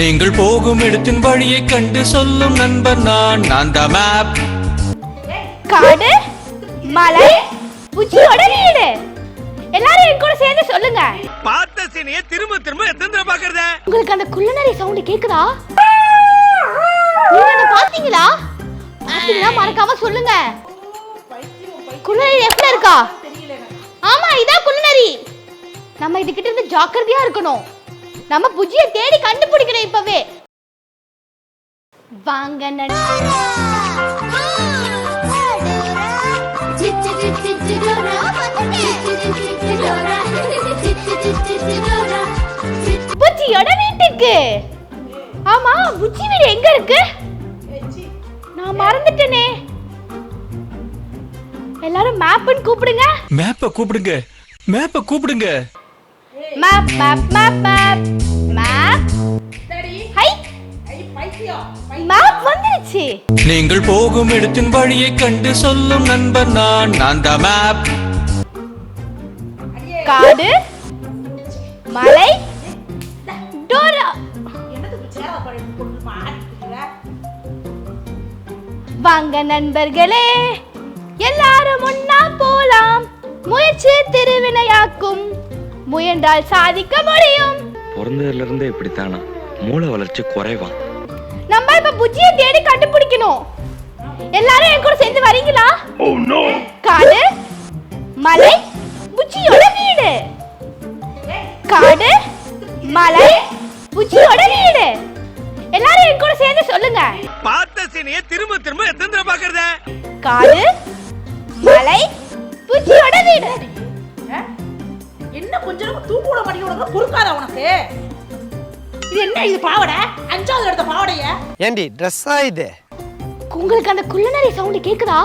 நீங்கள் போகும் இடத்தின் வழியை கண்டு சொல்லும் நண்பர் நான். நான் த மேப் காடு மலை புச்சியோட வீடு. எல்லாரும் என் கூட சேர்ந்து சொல்லுங்க. பார்த்த சீனைய திரும்ப திரும்ப எத்தனை தடவை பாக்குறத உங்களுக்கு அந்த குள்ளநரி சவுண்ட் கேக்குதா? நீங்க அதை பாத்தீங்களா பாத்தீங்களா மறக்காம சொல்லுங்க. குள்ளநரி லெஃப்ட்ல இருக்கா? ஆமா இதான் குள்ளநரி. நம்ம இதுகிட்ட இருந்து ஜாக்கிரதையா இருக்கணும். நம்ம புஜிய தேடி கண்டுபிடிக்கணும் இப்பவே. வாங்க புச்சியோட வீட்டுக்கு. ஆமா புச்சி வீடு எங்க இருக்கு? நான் மறந்துட்டேனே. எல்லாரும் மேப்னு கூப்பிடுங்க. மேப்பை கூப்பிடுங்க. மேப்பை கூப்பிடுங்க. Map map map map map hi map வந்துருச்சு. நீங்கள் போகும் இடத்தின் வழியை கண்டு சொல்லும் நண்பர் நான். நான் த மேப் காடு மலை டோரா. வாங்க நண்பர்களே எல்லாரும் ஒன்னா போலாம். முயற்சி திருவினையாக்கும். முயன்றால் சாதிக்க முடியும். பிறந்ததுல இருந்தே இப்படித்தானா? மூளை வளர்ச்சி குறைவான் நம்ம இப்ப புஜ்ஜிய தேடி கண்டுபிடிக்கணும். எல்லாரும் என் கூட சேர்ந்து வரீங்களா? காடு மலை புஜ்ஜியோட வீடு. காடு மலை புஜ்ஜியோட வீடு. எல்லாரும் என் கூட சேர்ந்து சொல்லுங்க. பார்த்த சீனைய திரும்ப திரும்ப எத்தனை பாக்குறத காடு மலை புஜ்ஜியோட வீடு. என்ன கொஞ்ச நேரம் தூக்க விட மாட்டேங்க உனக்கு பொறுக்காத உனக்கு? இது என்ன இது பாவடை? அஞ்சாவது எடுத்த பாவடைய? ஏண்டி ட்ரெஸ்ஸா இது? உங்களுக்கு அந்த குள்ளநரி சவுண்ட் கேக்குதா?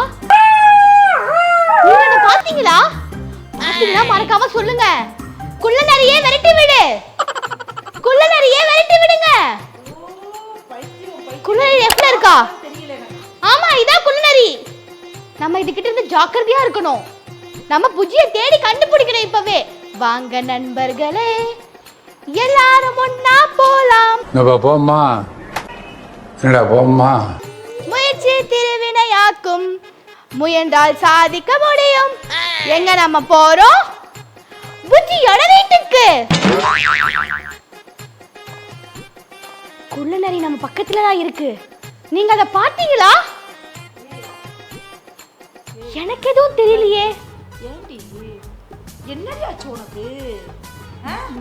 நீங்க அதை பாத்தீங்களா பாத்தீங்களா மறக்காம சொல்லுங்க. குள்ளநரியே விரட்டி விடு. குள்ளநரியே விரட்டி விடுங்க. குள்ளநரி லெஃப்ட்ல இருக்கா? ஆமா இதான் குள்ளநரி. நம்ம இதுகிட்ட இருந்து ஜாக்கிரதையா இருக்கணும். நம்ம புஜ்ஜிய தேடி கண்டுபிடிக்கணும் இப்பவே. வாங்க நண்பர்களே எல்லாரும் ஒன்னா போலாம். போம்மா. என்னடா போம்மா. முயற்சி திருவினையாக்கும். முயன்றால் சாதிக்க முடியும். எங்க நம்ம போறோம்? புத்தியோட வீட்டுக்கு. குள்ளநரி நம்ம பக்கத்துல தான் இருக்கு. நீங்க அதை பாத்தீங்களா எனக்கு எதுவும் தெரியலையே. என்னடி ஆச்சு உனக்கு?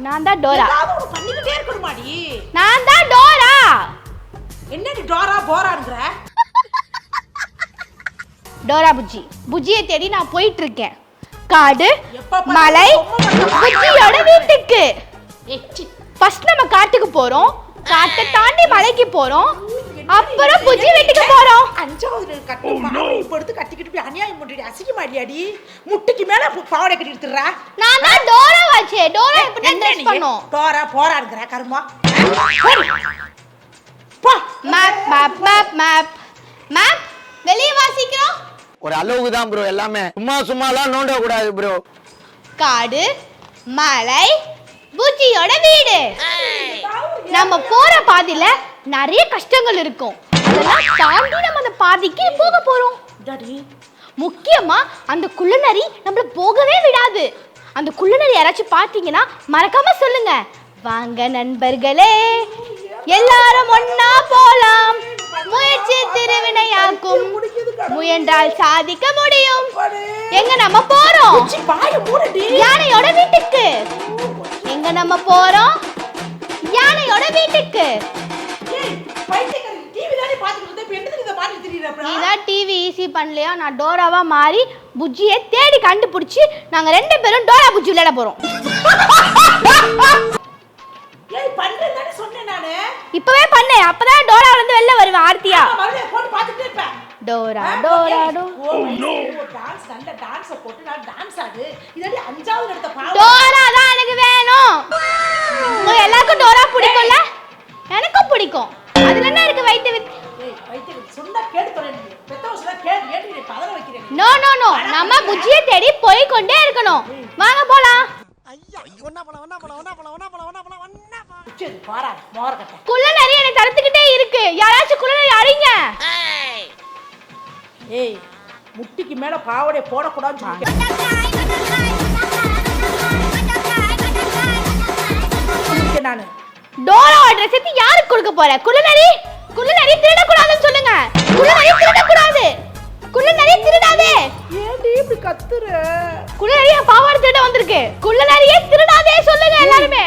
நான் தான் டோரா. ஏதாவது ஒண்ணு பண்ணிக்கிட்டே இருக்கணுமாடி? நான் தான் டோரா. என்னடி டோரா போராங்கிற டோரா புஜ்ஜி. புஜ்ஜியை தேடி நான் போயிட்டு இருக்கேன் காடு மலை புஜ்ஜியோட வீட்டுக்கு. ஃபர்ஸ்ட் நம்ம காட்டுக்கு போறோம். காட்டை தாண்டி மலைக்கு போறோம். அப்புறம் புஜ்ஜி வீட்டுக்கு போறோம். அஞ்சாவது கட்டு பாவடை இப்ப எடுத்து கட்டிக்கிட்டு போய் அநியாயம் பண்ணிடி அசிங்கமா இல்லையாடி முட்டிக்கு மேல பாவாடை கட்டி எடுத்துடுறா நான் தான் டோரா வச்சே. டோரா இப்படி ட்ரெஸ்? பண்ணும். டோரா போராங்கிற கருமா. போ. Map map map map map வெளியே வாசிக்கிறோம் ஒரு அளவுக்கு தான் ப்ரோ எல்லாமே. சும்மா சும்மாலாம் நோண்ட கூடாது ப்ரோ காடு மலை புஜ்ஜியோட வீடு. நம்ம போற பாதையில நிறைய கஷ்டங்கள் இருக்கும். அதெல்லாம் தாண்டி நம்ம அந்த பாதைக்கு போக போறோம். டாடி முக்கியமா அந்த குள்ளநரி நம்மள போகவே விடாது. அந்த குள்ளநரி யாராச்சும் பார்த்தீங்கன்னா மறக்காம சொல்லுங்க. வாங்க நண்பர்களே. எல்லாரும் ஒன்னா போலாம். முயற்சி திருவினையாக்கும். முயன்றால் சாதிக்க முடியும். எங்க நம்ம போறோம்? யானையோட வீட்டுக்கு. எங்க நம்ம போறோம்? யானையோட வீட்டுக்கு. நீதான் டிவி ஈஸி பண்ணலையா? நான் டோராவா மாறி புஜ்ஜியை தேடி கண்டுபிடிச்சி நாங்க ரெண்டு பேரும் டோரா புஜ்ஜி விளையாட போறோம். இப்பவே பண்ணு அப்பதான் டோரா வந்து வெளில வருவேன் ஆர்த்தியா. டோரா டோரா டோ. டான்ஸ் நல்ல டான்ஸ போட்டு நான் டான்ஸ் ஆடு இதடி அஞ்சாவது எடுத்த புஜ்ஜியை தேடி போய் கொண்டே இருக்கணும். வாங்க போலாம். குள்ள நிறைய என்னை தடுத்துக்கிட்டே இருக்கு. யாராச்சும் குள்ள அழிங்க ஏய். முட்டிக்கு மேல பாவடைய போடக்கூடாதுன்னு சொல்லிட்டேன் நானு. டோராவோட ட்ரெஸ் எடுத்து யாருக்கு கொடுக்க போற? குள்ள நரி குள்ள நரி திருடக்கூடாதுன்னு சொல்லுங்க. குள்ள நரி திருடக்கூடாது. குள்ள நரி திருடாதே. ஏன்டி இப்படி கத்துற? குள்ள என் பாவாடை திருட வந்திருக்கு. குள்ள நரியே திருடாதே சொல்லுங்க எல்லாருமே.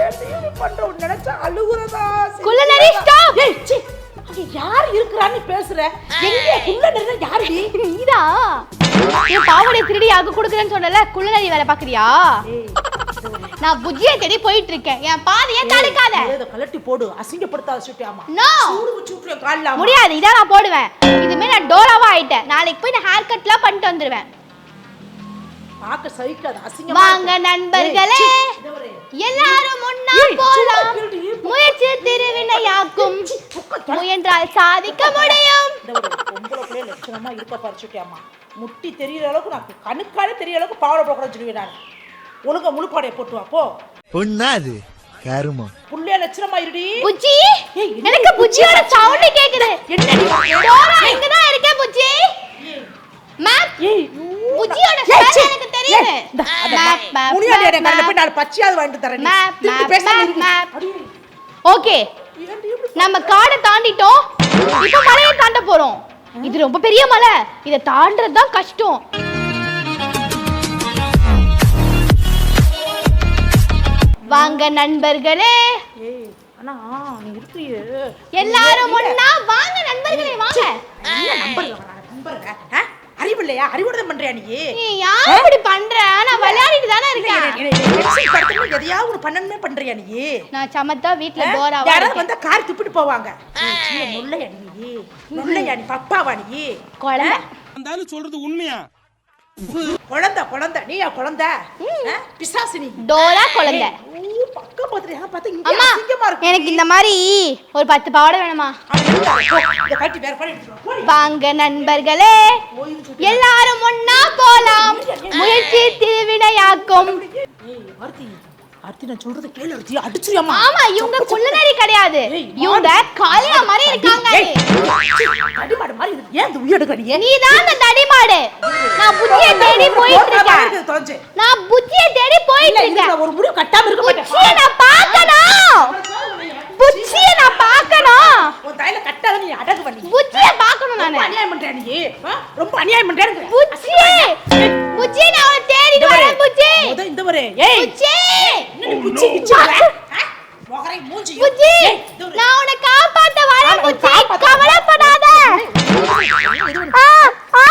ஏன்டி இப்படி பண்ற? உன்னை நினைச்சா அழுகுறதா? சரி. குள்ள நரி ஸ்டாப் ஏய் சி அங்க யார் இருக்கிறான்னு பேசுற? எங்க குள்ள நரி யாருடி? நீதா என் பாவாடை திருடி யாருக்கு கொடுக்குறேன்னு சொன்னல குள்ள நரி வேலை பாக்குறியா ஏய் நான் புஜ்ஜியை தேடி போயிட்டு இருக்கேன் என் பாதையை தடுக்காத? இதை கலட்டி போடு. அசிங்கப்படுத்தாத சுட்டியாமா நோ சூடு விட்டுருவேன் கால்ல. முடியாது இதான் நான் போடுவேன். இதுமே நான் டோராவா ஆயிட்டேன். நாளைக்கு போய் நான் ஹேர் கட்லாம் பண்ணிட்டு வந்துருவேன். பார்க்க சகிக்காது அசிங்கமா வாங்க. நண்பர்களே. எல்லாரும் ஏய், போலாம். முயற்சி திருவினையாக்கும். புக்க முயன்றால் சாதிக்க முடியும். பொம்பளை லட்சணமா இருக்க பறிச்சுட்டியாமா முட்டி தெரியற அளவுக்கு நான் கணுக்காலே தெரியற அளவுக்கு பாவாடை போட சொல்லுவேன் நான். ஒழுங்கா முழுப்பாடைய போட்டு வா போ. பொண்ணா அது கருமம். புள்ளைய லட்சணமா இருடி புஜ்ஜி எனக்கு புஜ்ஜி? புஜ்ஜியோட சவுண்ட் கேக்குது. என்னடி? டோரா இங்க தான் இருக்கேன் புஜ்ஜி. மேம் ஏய் புஜ்ஜியோட ஏய், ஸ்மெல் சி. எனக்கு தெரியுது. ஏய், இந்தா, அந்த மேப், மா- மேப், முனியாண்டி மேப், அடைய கடையில மேப். போய் நாலு பச்சையாவது வாங்கிட்டு தரேன் திருப்பி பேசாம. ஓகே நம்ம காடை தாண்டிட்டோம். இப்போ மலையை தாண்ட போறோம். இது ரொம்ப பெரிய மலை. இதை தாண்டறது தான் கஷ்டம். வாங்க நண்பர்களே. நீ இருக்கியே. எல்லாரும் ஒண்ணா வாங்க நண்பர்களே வாங்க. ஆ? அறிவு இல்லையா? அறிவுடன் பண்றியா நீ? நீ யார் இப்படி பண்ற? நான் விளையாடிட்டு தானே இருக்கேன். ஒரு பண்ணணுமே பண்றியா நீ? நான் சமத்தா வீட்ல? டோராவா யாராவது. வந்தா கார் துப்பிட்டு போவாங்க. நொல்லையா நீ? நொல்லையா நீ? பப்பாவா நீ? இருந்தாலும் சொல்றது உண்மையா? குழந்தை குழந்தை. நீயா குழந்தை? ஆ? பிசாசு நீ. டோரா குழந்தை. பக்கம் பார்த்துட்டு பார்த்தா இங்க அம்மா அசிங்கமா இருக்கு. எனக்கு இந்த மாதிரி ஒரு பத்து பாவாடை வேணுமா. வாங்க நண்பர்களே. எல்லாரும் ஒண்ணா போலாம். முயற்சி திருவினையாக்கும். ஆர்த்தி நான் சொல்றது கேளு ஆர்த்தி அடிச்சிரியாமா ஆமா இவங்க குள்ளநரி கிடையாது. இவங்க காளியா மாதிரி இருக்காங்க. அடிமாடு மாதிரி இருக்கு. ஏன் இந்த உயிர் எடுக்கிற நீ? தான் அந்த தடிமாடு. நான் புத்திய தேடி போயிட்டு இருக்கேன். நான் புத்திய தேடி போயிட்டு இருக்கேன். ஒரு முடிவு கட்டாம இருக்க மாட்டேன். நான் பார்க்கணும். புச்சிய நான் பார்க்கணும். உன் தாயில கட்டாத நீ அடகு பண்ணி. புச்சிய பார்க்கணும் நானு. அநியாயம் பண்றியா நீ? ரொம்ப அநியாயம் பண்றியா புச்சி புச்சி நான் அவனை தேடிட்டு வரேன் புச்சி முத இந்த ஒரு ஏய். புச்சி என்ன நீ குச்சி? முகரை மூஞ்சி புச்சி நான் உன்னை காப்பாத்த வரேன் புச்சி கவலைப்படாத. ஆ, ஆ,